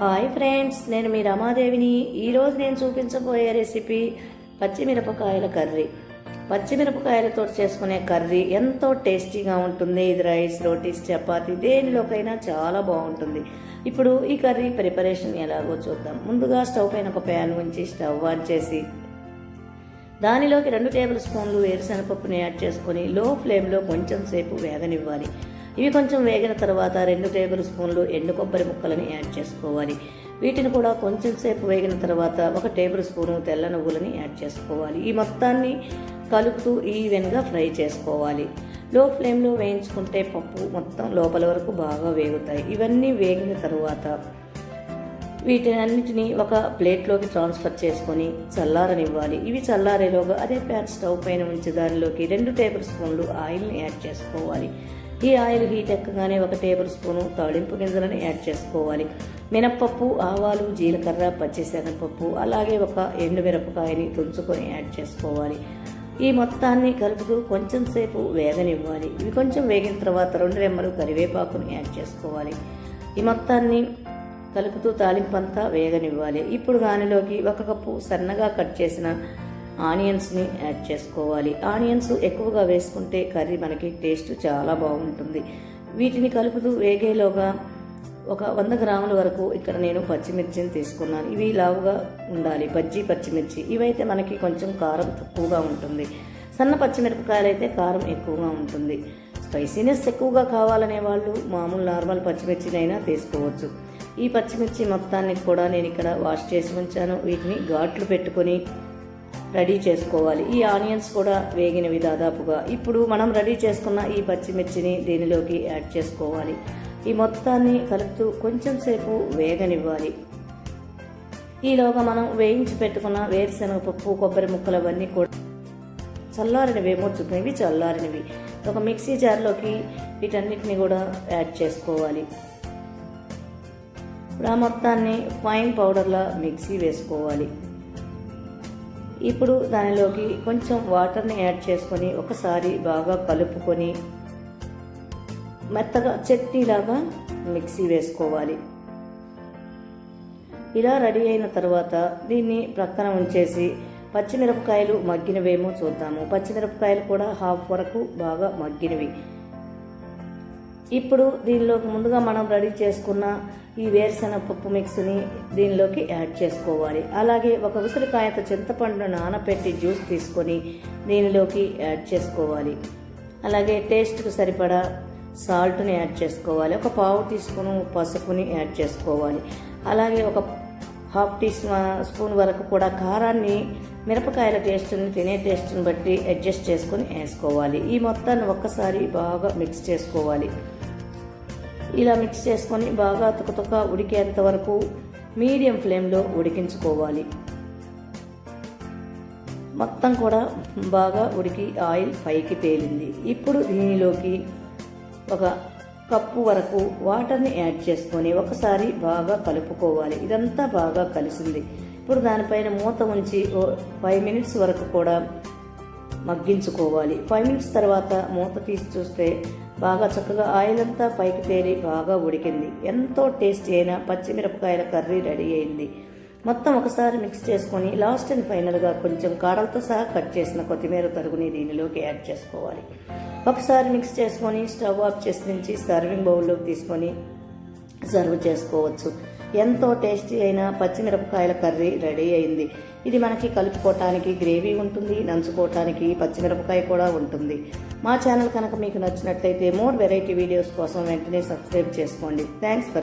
Hi friends నేను మీ రమాదేవిని. ఈరోజు నేను చూపించబోయే రెసిపీ పచ్చిమిరపకాయల కర్రీ. పచ్చిమిరపకాయలతో చేసుకునే కర్రీ ఎంతో టేస్టీగా ఉంటుంది. ఇది రైస్ రోటీస్ చపాతి దేనిలోకైనా చాలా బాగుంటుంది. ఇప్పుడు ఈ కర్రీ ప్రిపరేషన్ ఎలాగో చూద్దాం. ముందుగా స్టవ్ పైన ఒక ప్యాన్ ఉంచి స్టవ్ ఆన్ చేసి దానిలోకి రెండు టేబుల్ స్పూన్లు వేరుశనగపప్పుని యాడ్ చేసుకొని లో ఫ్లేమ్లో కొంచెం సేపు వేగనివ్వాలి. ఇవి కొంచెం వేగిన తర్వాత రెండు టేబుల్ స్పూన్లు ఎండు కొబ్బరి ముక్కలని యాడ్ చేసుకోవాలి. వీటిని కూడా కొంచెం సేపు వేగిన తర్వాత ఒక టేబుల్ స్పూను తెల్ల నువ్వులని యాడ్ చేసుకోవాలి. ఈ మొత్తాన్ని కలుపుతూ ఈవెన్గా ఫ్రై చేసుకోవాలి. లో ఫ్లేమ్లో వేయించుకుంటే పప్పు మొత్తం లోపల వరకు బాగా వేగుతాయి. ఇవన్నీ వేగిన తర్వాత వీటినన్నిటిని ఒక ప్లేట్లోకి ట్రాన్స్ఫర్ చేసుకొని చల్లారనివ్వాలి. ఇవి చల్లారేలోగా అదే ప్యాన్ స్టవ్ పైన ఉంచి దానిలోకి రెండు టేబుల్ స్పూన్లు ఆయిల్ని యాడ్ చేసుకోవాలి. ఈ ఆయిల్ హీట్ ఎక్కగానే ఒక టేబుల్ స్పూను తాళింపు గింజలను యాడ్ చేసుకోవాలి. మినప్పప్పు ఆవాలు జీలకర్ర పచ్చిశనగపప్పు అలాగే ఒక ఎండు మిరపకాయని తుంచుకొని యాడ్ చేసుకోవాలి. ఈ మొత్తాన్ని కలుపుతూ కొంచెం సేపు వేగనివ్వాలి. ఇవి కొంచెం వేగిన తర్వాత రెండు రెమ్మలు కరివేపాకుని యాడ్ చేసుకోవాలి. ఈ మొత్తాన్ని కలుపుతూ తాలింపంతా వేగనివ్వాలి. ఇప్పుడు దానిలోకి ఒక కప్పు సన్నగా కట్ చేసిన ఆనియన్స్ని యాడ్ చేసుకోవాలి. ఆనియన్స్ ఎక్కువగా వేసుకుంటే కర్రీ మనకి టేస్ట్ చాలా బాగుంటుంది. వీటిని కలుపుతూ వేగేలోగా ఒక వంద గ్రాముల వరకు ఇక్కడ నేను పచ్చిమిర్చిని తీసుకున్నాను. ఇవి లావుగా ఉండాలి. బజ్జీ పచ్చిమిర్చి. ఇవైతే మనకి కొంచెం కారం తక్కువగా ఉంటుంది. సన్న పచ్చిమిరపకాయలు అయితే కారం ఎక్కువగా ఉంటుంది. స్పైసీనెస్ ఎక్కువగా కావాలనే వాళ్ళు మామూలు నార్మల్ పచ్చిమిర్చినైనా తీసుకోవచ్చు. ఈ పచ్చిమిర్చి మొత్తాన్ని కూడా నేను ఇక్కడ వాష్ చేసి ఉంచాను. వీటిని ఘాట్లు పెట్టుకొని రెడీ చేసుకోవాలి. ఈ ఆనియన్స్ కూడా వేగినవి దాదాపుగా. ఇప్పుడు మనం రెడీ చేసుకున్న ఈ పచ్చిమిర్చిని దీనిలోకి యాడ్ చేసుకోవాలి. ఈ మొత్తాన్ని కలుపుతూ కొంచెం సేపు వేగనివ్వాలి. ఈలోగా మనం వేయించి పెట్టుకున్న వేరుశనగ పప్పు కొబ్బరి ముక్కలు అవన్నీ కూడా చల్లారినవి ఏమొచ్చుకునేవి చల్లారినవి. ఒక మిక్సీ జార్లోకి వీటన్నిటిని కూడా యాడ్ చేసుకోవాలి. ఇప్పుడు ఆ మొత్తాన్ని ఫైన్ పౌడర్లా మిక్సీ వేసుకోవాలి. ఇప్పుడు దానిలోకి కొంచెం వాటర్ని యాడ్ చేసుకొని ఒకసారి బాగా కలుపుకొని మెత్తగా చట్నీలాగా మిక్సీ వేసుకోవాలి. ఇలా రెడీ అయిన తర్వాత దీన్ని ప్రక్కన ఉంచేసి పచ్చిమిరపకాయలు మగ్గినవేమో చూద్దాము. పచ్చిమిరపకాయలు కూడా హాఫ్ వరకు బాగా మగ్గినవి. ఇప్పుడు దీనిలోకి ముందుగా మనం రెడీ చేసుకున్న ఈ వేరుశనగ పప్పు మిక్స్ని దీనిలోకి యాడ్ చేసుకోవాలి. అలాగే ఒక ఉసిరికాయతో చింతపండును నానపెట్టి జ్యూస్ తీసుకొని దీనిలోకి యాడ్ చేసుకోవాలి. అలాగే టేస్ట్కి సరిపడా సాల్ట్ని యాడ్ చేసుకోవాలి. ఒక పావు టీ పసుపుని యాడ్ చేసుకోవాలి. అలాగే ఒక హాఫ్ టీ స్పూన్ వరకు కూడా కారాన్ని మిరపకాయల టేస్ట్ని తినే టేస్ట్ని బట్టి అడ్జస్ట్ చేసుకొని వేసుకోవాలి. ఈ మొత్తాన్ని ఒక్కసారి బాగా మిక్స్ చేసుకోవాలి. ఇలా మిక్స్ చేసుకొని బాగా తుకతుక ఉడికేంత వరకు మీడియం ఫ్లేమ్లో ఉడికించుకోవాలి. మొత్తం కూడా బాగా ఉడికి ఆయిల్ పైకి తేలింది. ఇప్పుడు దీనిలోకి ఒక కప్పు వరకు వాటర్ని యాడ్ చేసుకొని ఒకసారి బాగా కలుపుకోవాలి. ఇదంతా బాగా కలిసింది. ఇప్పుడు దానిపైన మూత ఉంచి ఫైవ్ మినిట్స్ వరకు కూడా మగ్గించుకోవాలి. ఫైవ్ మినిట్స్ తర్వాత మూత తీసి చూస్తే బాగా చక్కగా ఆయిల్ అంతా పైకి తేలి బాగా ఉడికింది. ఎంతో టేస్టీ అయిన పచ్చిమిరపకాయల కర్రీ రెడీ అయింది. మొత్తం ఒకసారి మిక్స్ చేసుకొని లాస్ట్ అండ్ ఫైనల్గా కొంచెం కాడలతో సహా కట్ చేసిన కొత్తిమీర తరుగుని దీనిలోకి యాడ్ చేసుకోవాలి. ఒకసారి మిక్స్ చేసుకొని స్టవ్ ఆఫ్ చేసి నుంచి సర్వింగ్ బౌల్లోకి తీసుకొని సర్వ్ చేసుకోవచ్చు. ఎంతో టేస్టీ అయిన పచ్చిమిరపకాయల కర్రీ రెడీ అయింది. ఇది మనకి కలుపుకోవటానికి గ్రేవీ ఉంటుంది నంచుకోవటానికి పచ్చిమిరపకాయ కూడా ఉంటుంది. మా ఛానల్ కనుక మీకు నచ్చినట్లయితే మోర్ వెరైటీ వీడియోస్ కోసం వెంటనే సబ్స్క్రైబ్ చేసుకోండి. Thanks for